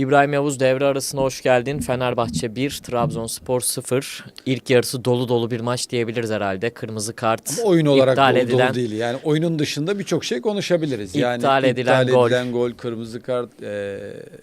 İbrahim Yavuz devre arasına hoş geldin. Fenerbahçe 1, Trabzonspor 0. İlk yarısı dolu dolu bir maç diyebiliriz herhalde. Kırmızı kart Ama oyun olarak iptal dolu edilen dolu değil. Yani oyunun dışında birçok şey konuşabiliriz. Yani İptal edilen gol. edilen gol, kırmızı kart, e,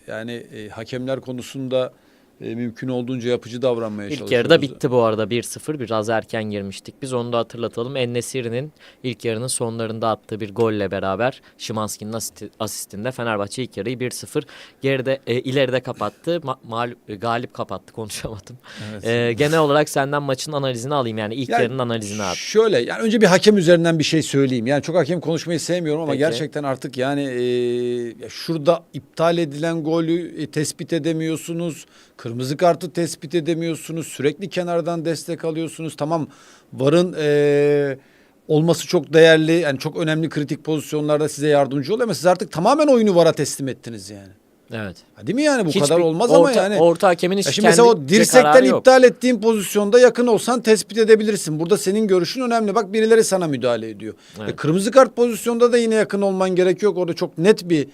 yani e, hakemler konusunda e, mümkün olduğunca yapıcı davranmaya İlk çalışıyoruz. yarıda bitti bu arada 1-0. Biraz erken girmiştik. Biz onu da hatırlatalım. Ennesiri'nin ilk yarının sonlarında attığı bir golle beraber Şimanski'nin asisti- asistinde Fenerbahçe ilk yarıyı 1-0 geride e, ileride kapattı. Ma- mağlup- e, galip kapattı konuşamadım. Evet. E, genel olarak senden maçın analizini alayım yani ilk Yani yarının analizini abi. Şöyle yani önce bir hakem üzerinden bir şey söyleyeyim. Yani çok hakem konuşmayı sevmiyorum ama Peki. gerçekten artık yani e, şurada iptal edilen golü e, tespit edemiyorsunuz. Kırmızı kartı tespit edemiyorsunuz. Sürekli kenardan destek alıyorsunuz. Tamam VAR'ın e, olması çok değerli. Yani çok önemli kritik pozisyonlarda size yardımcı oluyor ama siz artık tamamen oyunu VAR'a teslim ettiniz yani. Evet. Ha, Değil mi yani bu Hiçbir- kadar olmaz orta, ama yani. Orta hakemin hiç Ya şimdi mesela o kendi dirsekten kararı yok. iptal ettiğin pozisyonda yakın olsan tespit edebilirsin. Burada senin görüşün önemli. Bak birileri sana müdahale ediyor. Evet. E, kırmızı kart pozisyonda da yine yakın olman gerekiyor. Orada çok net bir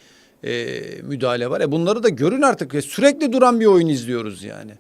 e, müdahale var. E, bunları da görün artık. E, sürekli duran bir oyun izliyoruz yani.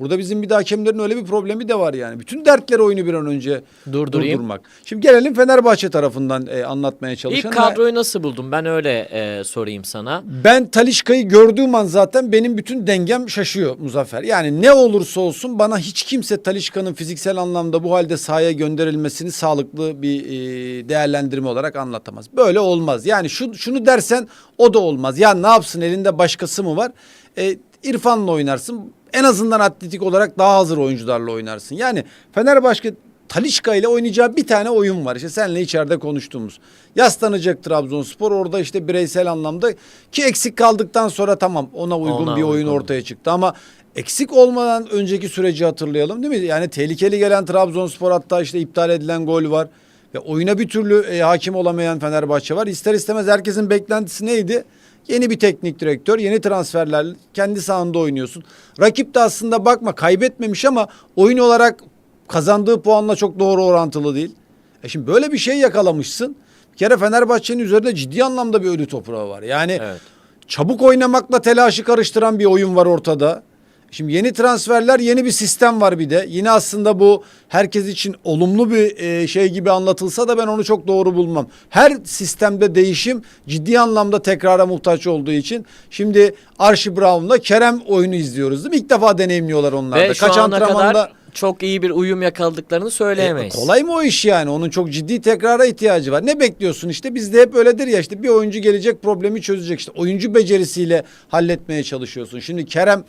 Burada bizim bir de hakemlerin öyle bir problemi de var yani. Bütün dertleri oyunu bir an önce Durdurayım. durdurmak. Şimdi gelelim Fenerbahçe tarafından e, anlatmaya çalışan. İlk kadroyu nasıl buldun? Ben öyle e, sorayım sana. Ben Talişka'yı gördüğüm an zaten benim bütün dengem şaşıyor Muzaffer. Yani ne olursa olsun bana hiç kimse Talişka'nın fiziksel anlamda bu halde sahaya gönderilmesini sağlıklı bir e, değerlendirme olarak anlatamaz. Böyle olmaz. Yani şu, şunu dersen o da olmaz. Ya ne yapsın elinde başkası mı var? E, İrfan'la oynarsın. En azından atletik olarak daha hazır oyuncularla oynarsın. Yani Fenerbahçe Talişka ile oynayacağı bir tane oyun var. İşte seninle içeride konuştuğumuz. Yaslanacak Trabzonspor orada işte bireysel anlamda ki eksik kaldıktan sonra tamam ona uygun Ona bir oyun uygun. ortaya çıktı ama eksik olmadan önceki süreci hatırlayalım değil mi? Yani tehlikeli gelen Trabzonspor hatta işte iptal edilen gol var ve oyuna bir türlü e, hakim olamayan Fenerbahçe var. İster istemez herkesin beklentisi neydi? Yeni bir teknik direktör, yeni transferler, kendi sahanda oynuyorsun. Rakip de aslında bakma kaybetmemiş ama oyun olarak kazandığı puanla çok doğru orantılı değil. E şimdi böyle bir şey yakalamışsın. Bir kere Fenerbahçe'nin üzerinde ciddi anlamda bir ölü toprağı var. Yani Evet. çabuk oynamakla telaşı karıştıran bir oyun var ortada. Şimdi yeni transferler, yeni bir sistem var bir de. Yine aslında bu herkes için olumlu bir e, şey gibi anlatılsa da ben onu çok doğru bulmam. Her sistemde değişim ciddi anlamda tekrara muhtaç olduğu için şimdi Archie Brown'la Kerem oyunu izliyoruz değil mi? İlk defa deneyimliyorlar onlar da. Ve şu Kaç ana antrenmanda kadar çok iyi bir uyum yakaladıklarını söyleyemeyiz. e, kolay mı o iş yani? Onun çok ciddi tekrara ihtiyacı var. Ne bekliyorsun işte? Bizde hep öyledir ya işte bir oyuncu gelecek problemi çözecek işte. Oyuncu becerisiyle halletmeye çalışıyorsun. Şimdi Kerem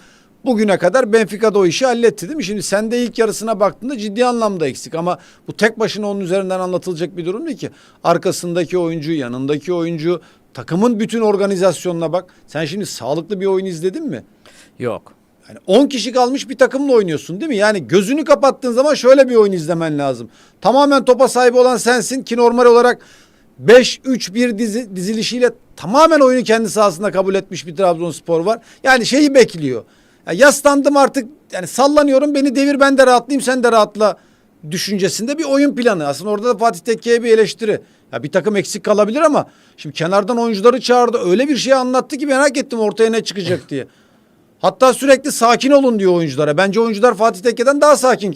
bugüne kadar Benfica'da o işi halletti değil mi? Şimdi sen de ilk yarısına baktığında ciddi anlamda eksik ama bu tek başına onun üzerinden anlatılacak bir durum değil ki. Arkasındaki oyuncu, yanındaki oyuncu, takımın bütün organizasyonuna bak. Sen şimdi sağlıklı bir oyun izledin mi? Yok. Yani 10 kişi kalmış bir takımla oynuyorsun değil mi? Yani gözünü kapattığın zaman şöyle bir oyun izlemen lazım. Tamamen topa sahibi olan sensin ki normal olarak 5-3-1 dizi, dizilişiyle tamamen oyunu kendi sahasında kabul etmiş bir Trabzonspor var. Yani şeyi bekliyor. Ya yaslandım artık yani sallanıyorum beni devir ben de rahatlayayım sen de rahatla düşüncesinde bir oyun planı. Aslında orada da Fatih Tekke'ye bir eleştiri. Ya bir takım eksik kalabilir ama şimdi kenardan oyuncuları çağırdı. Öyle bir şey anlattı ki merak ettim ortaya ne çıkacak diye. Hatta sürekli sakin olun diyor oyunculara. Bence oyuncular Fatih Tekke'den daha sakin.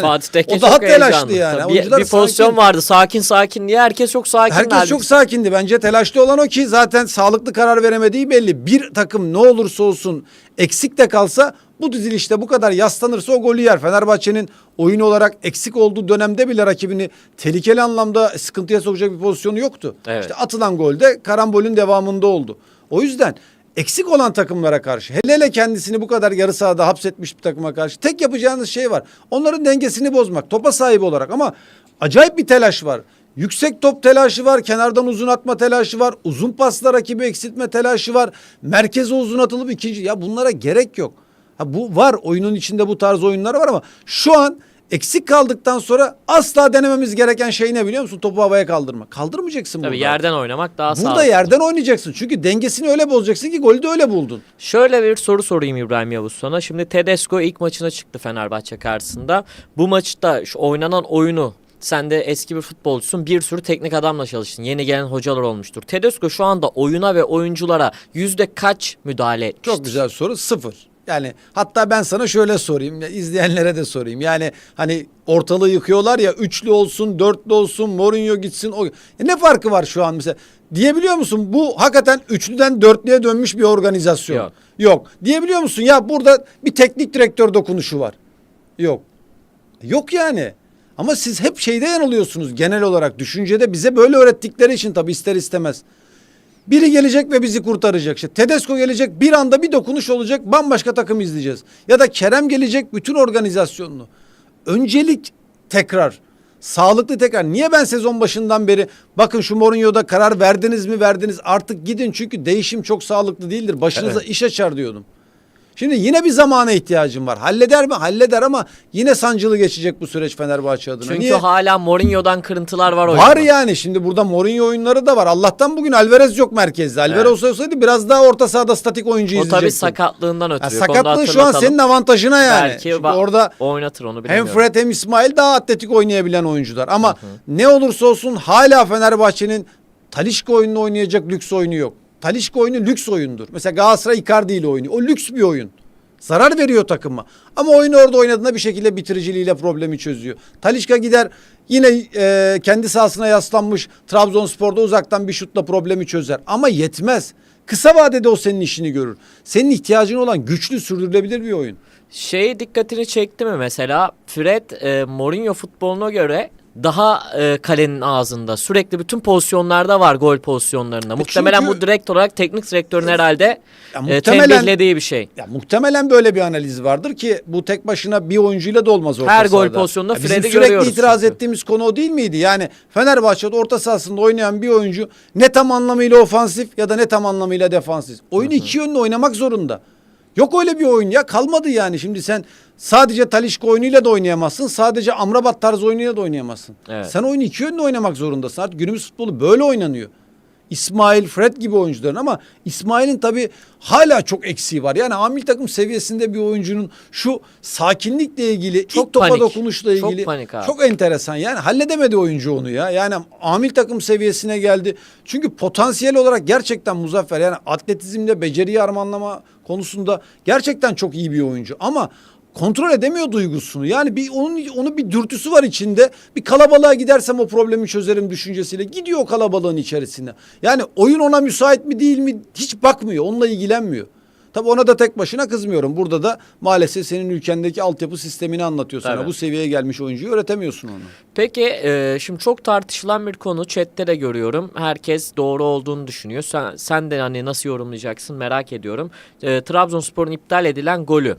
Fatih Tekke O daha çok telaşlı heyecanlı. yani. Tabii Oyuncular Bir, bir pozisyon sakin. vardı sakin sakin diye herkes çok sakin. Herkes çok sakindi. Bence telaşlı olan o ki zaten sağlıklı karar veremediği belli. Bir takım ne olursa olsun eksik de kalsa bu dizilişte bu kadar yaslanırsa o golü yer. Fenerbahçe'nin oyun olarak eksik olduğu dönemde bile rakibini tehlikeli anlamda sıkıntıya sokacak bir pozisyonu yoktu. Evet. İşte atılan golde karambolün devamında oldu. O yüzden eksik olan takımlara karşı hele hele kendisini bu kadar yarı sahada hapsetmiş bir takıma karşı tek yapacağınız şey var. Onların dengesini bozmak topa sahip olarak ama acayip bir telaş var. Yüksek top telaşı var, kenardan uzun atma telaşı var, uzun pasla rakibi eksiltme telaşı var, merkeze uzun atılıp ikinci ya bunlara gerek yok. Ha bu var oyunun içinde bu tarz oyunlar var ama şu an eksik kaldıktan sonra asla denememiz gereken şey ne biliyor musun? Topu havaya kaldırmak. Kaldırmayacaksın Tabii burada. yerden oynamak daha Burada sağlıklı. yerden oynayacaksın. Çünkü dengesini öyle bozacaksın ki golü de öyle buldun. Şöyle bir soru sorayım İbrahim Yavuz sana. Şimdi Tedesco ilk maçına çıktı Fenerbahçe karşısında. Bu maçta şu oynanan oyunu Sen de eski bir futbolcusun. Bir sürü teknik adamla çalıştın. Yeni gelen hocalar olmuştur. Tedesco şu anda oyuna ve oyunculara yüzde kaç müdahale etmiştir? Çok güzel soru. Sıfır. Yani hatta ben sana şöyle sorayım. izleyenlere de sorayım. Yani hani ortalığı yıkıyorlar ya üçlü olsun, dörtlü olsun, Mourinho gitsin. O... E ne farkı var şu an mesela? Diyebiliyor musun? Bu hakikaten üçlüden dörtlüye dönmüş bir organizasyon. Yok. Yok. Diyebiliyor musun? Ya burada bir teknik direktör dokunuşu var. Yok. Yok yani. Ama siz hep şeyde yanılıyorsunuz genel olarak. Düşüncede bize böyle öğrettikleri için tabii ister istemez. Biri gelecek ve bizi kurtaracak. İşte Tedesco gelecek bir anda bir dokunuş olacak bambaşka takım izleyeceğiz. Ya da Kerem gelecek bütün organizasyonunu. Öncelik tekrar. Sağlıklı tekrar. Niye ben sezon başından beri bakın şu Mourinho'da karar verdiniz mi verdiniz artık gidin çünkü değişim çok sağlıklı değildir. Başınıza iş açar diyordum. Şimdi yine bir zamana ihtiyacım var. Halleder mi? Halleder ama yine sancılı geçecek bu süreç Fenerbahçe adına. Çünkü Niye? hala Mourinho'dan kırıntılar var oyunda. Var yani şimdi burada Mourinho oyunları da var. Allah'tan bugün Alvarez yok merkezde. Alvarez Evet. olsaydı biraz daha orta sahada statik oyuncu O tabii izleyecektin. sakatlığından ötürü. sakatlığı şu an senin avantajına yani. Belki Çünkü orada oynatır onu hem bilemiyorum. Fred hem İsmail daha atletik oynayabilen oyuncular. Ama ne olursa olsun hala Fenerbahçe'nin Talişka oyununu oynayacak lüks oyunu yok. Talişka oyunu lüks oyundur. Mesela Galatasaray Icardi ile oynuyor. O lüks bir oyun. Zarar veriyor takıma. Ama oyunu orada oynadığında bir şekilde bitiriciliğiyle problemi çözüyor. Talişka gider yine e, kendi sahasına yaslanmış Trabzonspor'da uzaktan bir şutla problemi çözer. Ama yetmez. Kısa vadede o senin işini görür. Senin ihtiyacın olan güçlü sürdürülebilir bir oyun. Şey dikkatini çekti mi mesela Fred e, Mourinho futboluna göre daha e, kalenin ağzında sürekli bütün pozisyonlarda var gol pozisyonlarında. Muhtemelen çünkü- bu direkt olarak teknik direktörün herhalde e, tembihlediği bir şey. Ya muhtemelen böyle bir analiz vardır ki bu tek başına bir oyuncuyla da olmaz orta Her gol sahada. pozisyonunda Ya Bizim Fred'i sürekli görüyoruz itiraz çünkü. ettiğimiz konu o değil miydi? Yani Fenerbahçe'de orta sahasında oynayan bir oyuncu ne tam anlamıyla ofansif ya da ne tam anlamıyla defansif. Oyunu iki yönlü oynamak zorunda. Yok öyle bir oyun ya kalmadı yani. Şimdi sen sadece Talişka oyunuyla da oynayamazsın. Sadece Amrabat tarzı oyunuyla da oynayamazsın. Evet. Sen oyunu iki yönlü oynamak zorundasın. Artık günümüz futbolu böyle oynanıyor. İsmail, Fred gibi oyuncuların ama İsmail'in tabii hala çok eksiği var. Yani amil takım seviyesinde bir oyuncunun şu sakinlikle ilgili, Çok ilk topa panik. dokunuşla Çok ilgili panik abi. çok enteresan. Yani halledemedi oyuncu onu ya. Yani amil takım seviyesine geldi. Çünkü potansiyel olarak gerçekten muzaffer. Yani atletizmle beceriyi harmanlama konusunda gerçekten çok iyi bir oyuncu. Ama kontrol edemiyor duygusunu. Yani bir onun onu bir dürtüsü var içinde. Bir kalabalığa gidersem o problemi çözerim düşüncesiyle gidiyor o kalabalığın içerisine. Yani oyun ona müsait mi değil mi hiç bakmıyor. Onunla ilgilenmiyor. Tabi ona da tek başına kızmıyorum. Burada da maalesef senin ülkendeki altyapı sistemini anlatıyor sana. Tabii. Bu seviyeye gelmiş oyuncuyu öğretemiyorsun onu. Peki e, şimdi çok tartışılan bir konu chatte de görüyorum. Herkes doğru olduğunu düşünüyor. Sen, sen de hani nasıl yorumlayacaksın merak ediyorum. E, Trabzonspor'un iptal edilen golü.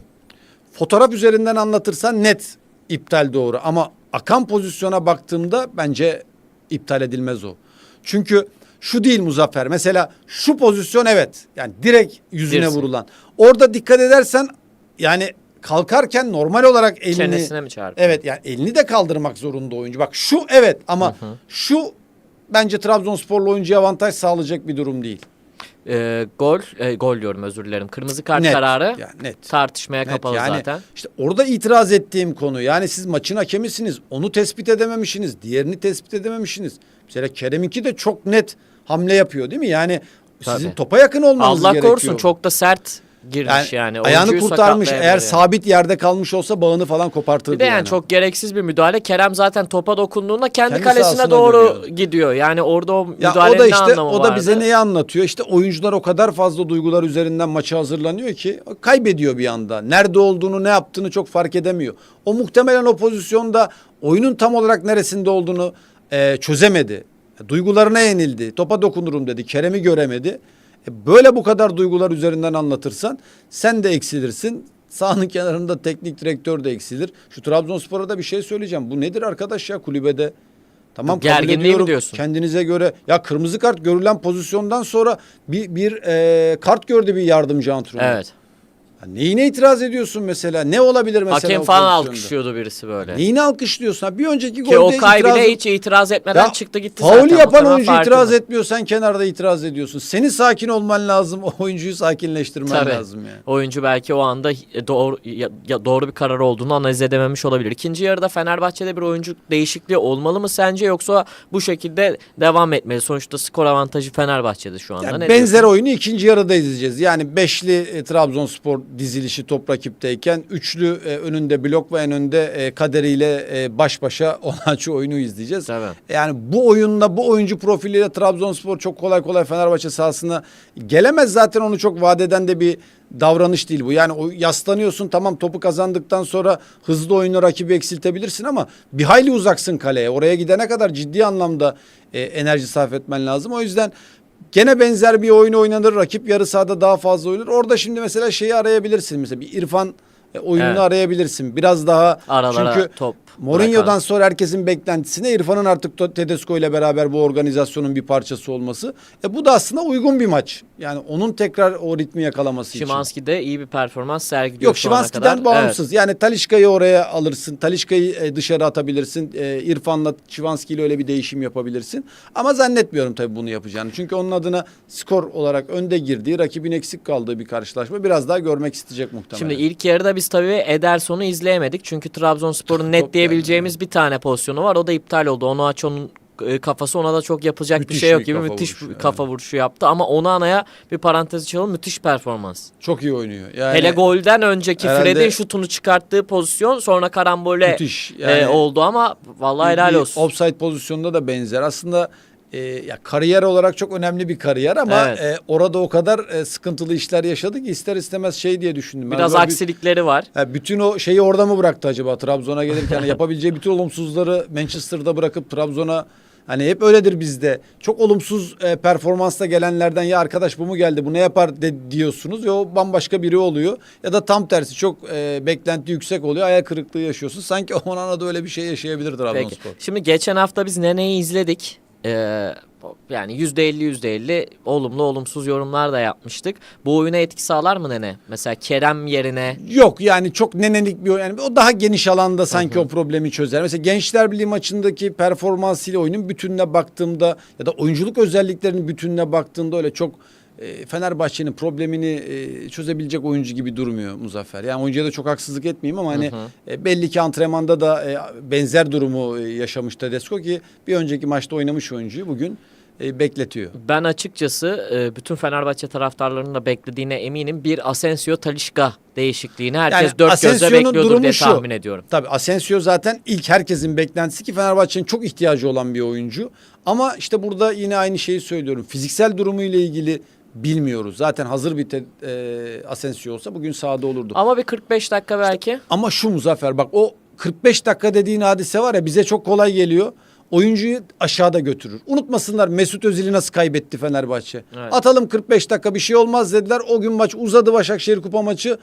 Fotoğraf üzerinden anlatırsan net iptal doğru ama akan pozisyona baktığımda bence iptal edilmez o. Çünkü şu değil Muzaffer. Mesela şu pozisyon evet. Yani direkt yüzüne Dirsin. vurulan. Orada dikkat edersen yani kalkarken normal olarak elini Çenesine mi çarptı? Evet yani elini de kaldırmak zorunda oyuncu. Bak şu evet ama şu bence Trabzonsporlu oyuncuya avantaj sağlayacak bir durum değil. E, gol, e, gol diyorum özür dilerim. Kırmızı kart Net. kararı Yani net. tartışmaya Net. kapalı yani zaten. işte orada itiraz ettiğim konu yani siz maçın hakemisiniz. Onu tespit edememişsiniz. Diğerini tespit edememişsiniz. Mesela Kerem'inki de çok net hamle yapıyor değil mi? Yani sizin Tabii. topa yakın olmanız Allah gerekiyor. korusun çok da sert girmiş yani. ayağını Oyuncuyu kurtarmış. Eğer yani. sabit yerde kalmış olsa bağını falan kopartırdı Bir de yani, yani. çok gereksiz bir müdahale. Kerem zaten topa dokunduğunda kendi, Kendi kalesine doğru dönüyor. gidiyor. Yani orada o Ya müdahalenin o da ne işte anlamı o da bize vardı? neyi anlatıyor? İşte oyuncular o kadar fazla duygular üzerinden maça hazırlanıyor ki kaybediyor bir anda. Nerede olduğunu, ne yaptığını çok fark edemiyor. O muhtemelen o pozisyonda oyunun tam olarak neresinde olduğunu e, çözemedi. Duygularına yenildi. Topa dokunurum dedi. Kerem'i göremedi. E, böyle bu kadar duygular üzerinden anlatırsan sen de eksilirsin. Sahanın kenarında teknik direktör de eksilir. Şu Trabzonspor'a da bir şey söyleyeceğim. Bu nedir arkadaş ya kulübede? Tamam kabul Gerginliği mi ediyorum. diyorsun? Kendinize göre ya kırmızı kart görülen pozisyondan sonra bir bir e, kart gördü bir yardımcı antrenör. Evet. Ha, Neyine itiraz ediyorsun mesela? Ne olabilir mesela Hakem o falan pozisyonda? alkışlıyordu birisi böyle. Neyini alkışlıyorsun? Ha, bir önceki Ki golde Okay itiraz... bile hiç itiraz etmeden Ya, çıktı gitti Faul zaten. yapan oyuncu farkında. itiraz etmiyor. Sen kenarda itiraz ediyorsun. Senin sakin olman lazım. O oyuncuyu sakinleştirmen Tabii. lazım yani. Oyuncu belki o anda doğru ya- ya doğru bir karar olduğunu analiz edememiş olabilir. İkinci yarıda Fenerbahçe'de bir oyuncu değişikliği olmalı mı sence yoksa bu şekilde devam etmeli? Sonuçta skor avantajı Fenerbahçe'de şu anda. Yani Ne benzer diyorsun? oyunu ikinci yarıda izleyeceğiz. Yani beşli e, Trabzonspor dizilişi top rakipteyken üçlü e, önünde blok ve en önde e, kaderiyle e, baş başa Onaçu oyunu izleyeceğiz. Tabii. Yani bu oyunla bu oyuncu profiliyle Trabzonspor çok kolay kolay Fenerbahçe sahasına gelemez. Zaten onu çok vadeden de bir davranış değil bu. Yani o yaslanıyorsun tamam topu kazandıktan sonra hızlı oyunu rakibi eksiltebilirsin ama bir hayli uzaksın kaleye. Oraya gidene kadar ciddi anlamda e, enerji sarf etmen lazım. O yüzden Gene benzer bir oyun oynanır. Rakip yarı sahada daha fazla oynanır. Orada şimdi mesela şeyi arayabilirsin. Mesela bir İrfan e, oyununu Evet. arayabilirsin. Biraz daha Aralara çünkü top Mourinho'dan bırakan. sonra herkesin beklentisine İrfan'ın artık Tedesco ile beraber bu organizasyonun bir parçası olması. E bu da aslında uygun bir maç. Yani onun tekrar o ritmi yakalaması için. Şimanski de iyi bir performans sergiliyor Yok şu ana Şimanski'den kadar. bağımsız. Yani Talişka'yı oraya alırsın. Talişka'yı e, dışarı atabilirsin. E, İrfan'la Şimanski ile öyle bir değişim yapabilirsin. Ama zannetmiyorum tabii bunu yapacağını. Çünkü onun adına skor olarak önde girdiği, rakibin eksik kaldığı bir karşılaşma. Biraz daha görmek isteyecek muhtemelen. Şimdi ilk yarıda biz tabii Ederson'u izleyemedik. Çünkü Trabzonspor'un net diyebileceğimiz bir tane pozisyonu var. O da iptal oldu. Onu aç onun e, kafası ona da çok yapacak bir Müthiş şey yok bir gibi müthiş vuruşu, bir kafa vuruşu yaptı ama onu anaya bir parantez açalım müthiş performans. çok iyi oynuyor. Yani Hele golden önceki Fred'in şutunu çıkarttığı pozisyon sonra karambole müthiş. e, oldu ama vallahi helal bir olsun. Offside pozisyonunda da benzer. Aslında e, ya kariyer olarak çok önemli bir kariyer ama Evet. e, orada o kadar e, sıkıntılı işler yaşadı ki ister istemez şey diye düşündüm. Ben Biraz böyle bir- aksilikleri var. Ha, bütün o şeyi orada mı bıraktı acaba Trabzon'a gelirken Hani yapabileceği bütün olumsuzları Manchester'da bırakıp Trabzon'a hani hep öyledir bizde. Çok olumsuz e, performansla gelenlerden ya arkadaş bu mu geldi bu ne yapar de, diyorsunuz ya o bambaşka biri oluyor. Ya da tam tersi çok e, beklenti yüksek oluyor ayak kırıklığı yaşıyorsun. Sanki Onana da öyle bir şey yaşayabilir Peki. Trabzonspor. Şimdi geçen hafta biz Nene'yi izledik. Ee, yani %50 %50 olumlu olumsuz yorumlar da yapmıştık. Bu oyuna etki sağlar mı Nene? Mesela Kerem yerine Yok yani çok nenelik bir oyun. Yani o daha geniş alanda sanki o problemi çözer. Mesela Gençler Birliği maçındaki performansıyla oyunun bütününe baktığımda ya da oyunculuk özelliklerinin bütününe baktığımda öyle çok Fenerbahçe'nin problemini e, çözebilecek oyuncu gibi durmuyor Muzaffer. Yani oyuncuya da çok haksızlık etmeyeyim ama hani e, belli ki antrenmanda da e, benzer durumu e, yaşamış Tedesco ki bir önceki maçta oynamış oyuncuyu bugün e, bekletiyor. ben açıkçası e, bütün Fenerbahçe taraftarlarının da beklediğine eminim. Bir Asensio Talişka değişikliğini herkes Yani dört gözle bekliyordur diye şu. tahmin ediyorum. Tabii Asensio zaten ilk herkesin beklentisi ki Fenerbahçe'nin çok ihtiyacı olan bir oyuncu. Ama işte burada yine aynı şeyi söylüyorum. Fiziksel durumu ile ilgili bilmiyoruz. Zaten hazır bir te, e, Asensio olsa bugün sahada olurdu. Ama bir 45 dakika belki. Ama şu Muzaffer bak o 45 dakika dediğin hadise var ya bize çok kolay geliyor. Oyuncuyu aşağıda götürür. Unutmasınlar Mesut Özil'i nasıl kaybetti Fenerbahçe. Evet. Atalım 45 dakika bir şey olmaz dediler. O gün maç uzadı Başakşehir Kupa maçı.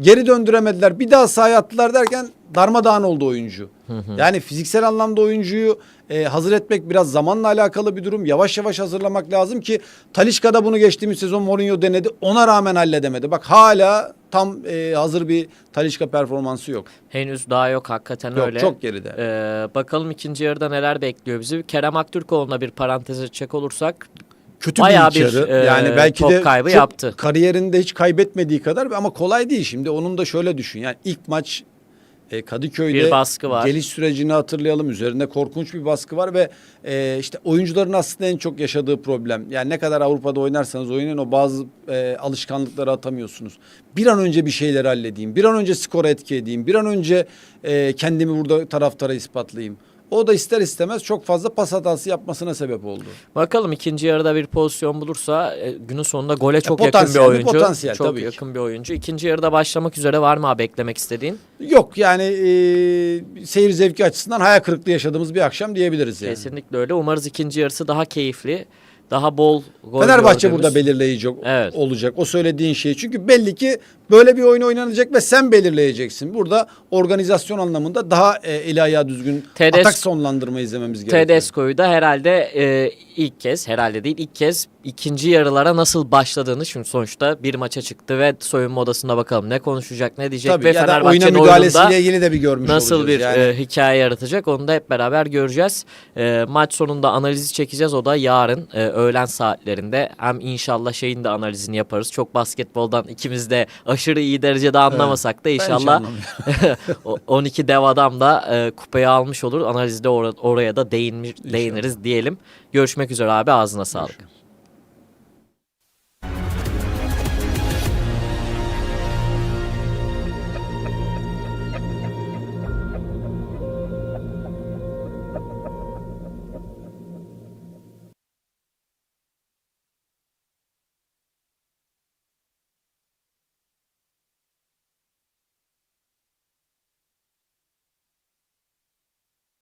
Geri döndüremediler. Bir daha sahaya attılar derken darmadağın oldu oyuncu. Yani fiziksel anlamda oyuncuyu e, hazır etmek biraz zamanla alakalı bir durum. Yavaş yavaş hazırlamak lazım ki Talişka'da bunu geçtiğimiz sezon Mourinho denedi. Ona rağmen halledemedi. Bak hala tam e, hazır bir Talişka performansı yok. Henüz daha yok hakikaten Yok, öyle. çok geride. Ee, bakalım ikinci yarıda neler bekliyor bizi. Kerem Aktürkoğlu'na bir parantez açacak olursak kötü Bayağı bir yarı. e, yani belki top de kaybı çok yaptı. kariyerinde hiç kaybetmediği kadar ama kolay değil şimdi. Onun da şöyle düşün. Yani ilk maç e, Kadıköy'de Bir baskı var. geliş sürecini hatırlayalım. Üzerinde korkunç bir baskı var ve e, işte oyuncuların aslında en çok yaşadığı problem. Yani ne kadar Avrupa'da oynarsanız oynayın o bazı e, alışkanlıkları atamıyorsunuz. Bir an önce bir şeyleri halledeyim. Bir an önce skora etki edeyim. Bir an önce e, kendimi burada taraftara ispatlayayım. O da ister istemez çok fazla pas hatası yapmasına sebep oldu. Bakalım ikinci yarıda bir pozisyon bulursa e, günün sonunda gole çok yakın bir oyuncu. potansiyel, çok tabii ki. yakın bir oyuncu. İkinci yarıda başlamak üzere var mı abi beklemek istediğin? Yok yani e, seyir zevki açısından hayal kırıklığı yaşadığımız bir akşam diyebiliriz yani. Kesinlikle öyle. Umarız ikinci yarısı daha keyifli, daha bol gol Fenerbahçe gördüğümüz- burada belirleyici Evet. olacak o söylediğin şey. Çünkü belli ki böyle bir oyun oynanacak ve sen belirleyeceksin. Burada organizasyon anlamında daha e, eli ayağı düzgün Tedes- atak sonlandırma izlememiz gerekiyor. Tedesco'yu da herhalde e, ilk kez herhalde değil ilk kez ikinci yarılara nasıl başladığını şimdi sonuçta bir maça çıktı ve soyunma odasında bakalım ne konuşacak ne diyecek Tabii ve Fenerbahçe'nin müdahalesiyle ilgili de bir görmüş nasıl bir olacağız. Yani. e, hikaye yaratacak onu da hep beraber göreceğiz. E, maç sonunda analizi çekeceğiz o da yarın e, öğlen saatlerinde hem inşallah şeyin de analizini yaparız. Çok basketboldan ikimiz de aşırı iyi derecede anlamasak da inşallah anlamıyorum. o- 12 dev adam da e, kupayı almış olur. Analizde ora- oraya da değinmiş, değiniriz diyelim. Görüşmek üzere abi ağzına sağlık.